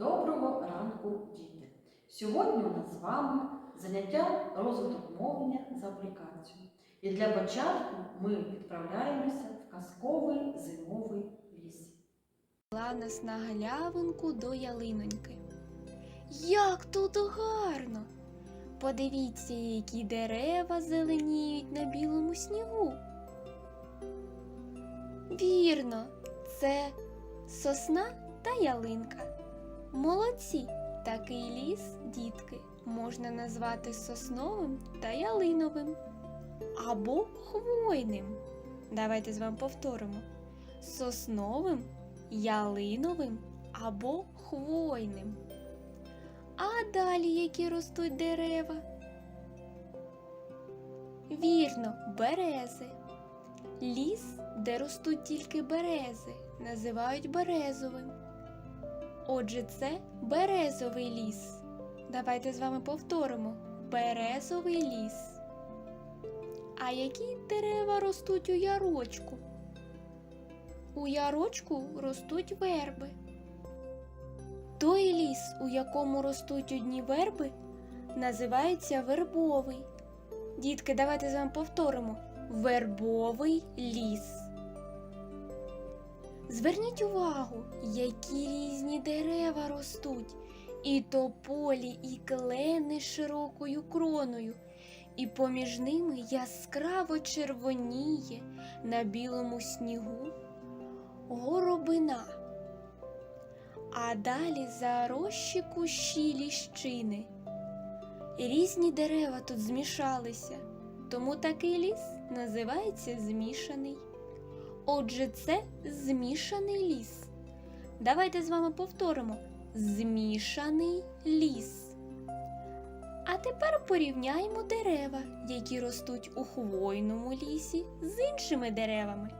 Доброго ранку, діти! Сьогодні у нас з вами заняття розвиток мовлення за аплікацією. І для початку ми відправляємося в казковий зимовий ліс. Нас на галявинку до ялиноньки. Як тут гарно! Подивіться, які дерева зеленіють на білому снігу. Вірно, це сосна та ялинка. Молодці! Такий ліс, дітки, можна назвати сосновим та ялиновим або хвойним. Давайте з вами повторимо: сосновим ялиновим або хвойним. А далі які ростуть дерева? Вірно, берези. Ліс, де ростуть тільки берези, називають березовим. Отже, це березовий ліс. Давайте з вами повторимо: березовий ліс. А які дерева ростуть у ярочку? У ярочку ростуть верби. Той ліс, у якому ростуть одні верби, називається вербовий. Дітки, давайте з вами повторимо: вербовий ліс. Зверніть увагу, які різні дерева ростуть, і тополі, і клени широкою кроною, і поміж ними яскраво червоніє на білому снігу горобина. А далі зарощі кущі ліщини. Різні дерева тут змішалися, тому такий ліс називається змішаний. Отже, це змішаний ліс. Давайте з вами повторимо змішаний ліс. А тепер порівняємо дерева, які ростуть у хвойному лісі з іншими деревами.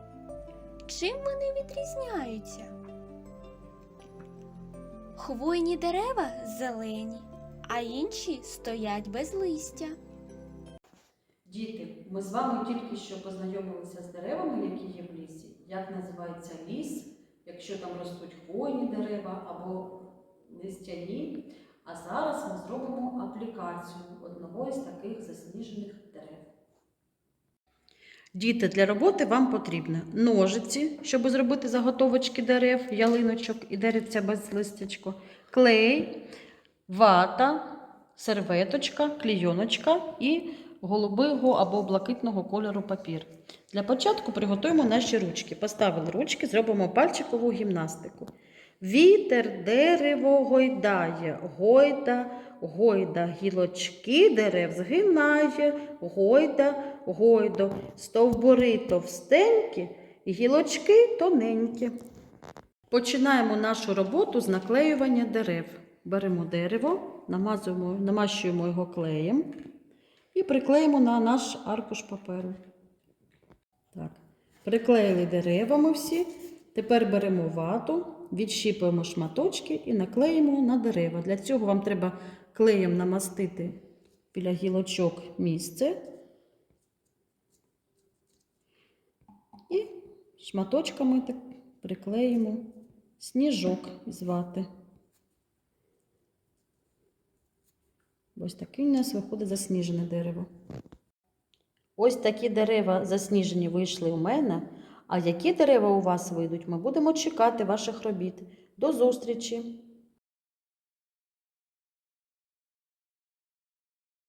Чим вони відрізняються? Хвойні дерева зелені, а інші стоять без листя. Діти, ми з вами тільки що познайомилися з деревами, які є в лісі. Як називається ліс, якщо там ростуть хвойні дерева або листяні. А зараз ми зробимо аплікацію одного із таких засніжених дерев. Діти, для роботи вам потрібно ножиці, щоб зробити заготовочки дерев, ялиночок і деревця без листячко, клей, вата, серветочка, клійоночка і голубого або блакитного кольору папір. Для початку приготуємо наші ручки. Поставили ручки, зробимо пальчикову гімнастику. Вітер дерево гойдає, гойда, гойда, гілочки дерев згинає, гойда, гойдо, стовбури товстенькі, гілочки тоненькі. Починаємо нашу роботу з наклеювання дерев. Беремо дерево, намазуємо, намащуємо його клеєм і приклеїмо на наш аркуш паперу. Так. Приклеїли дерева ми всі. Тепер беремо вату, відщіпуємо шматочки і наклеїмо на дерева. Для цього вам треба клеєм намастити біля гілочок місце. І шматочками так приклеїмо сніжок з вати. Ось таке у нас виходить засніжене дерево. Ось такі дерева засніжені вийшли у мене. А які дерева у вас вийдуть, ми будемо чекати ваших робіт. До зустрічі!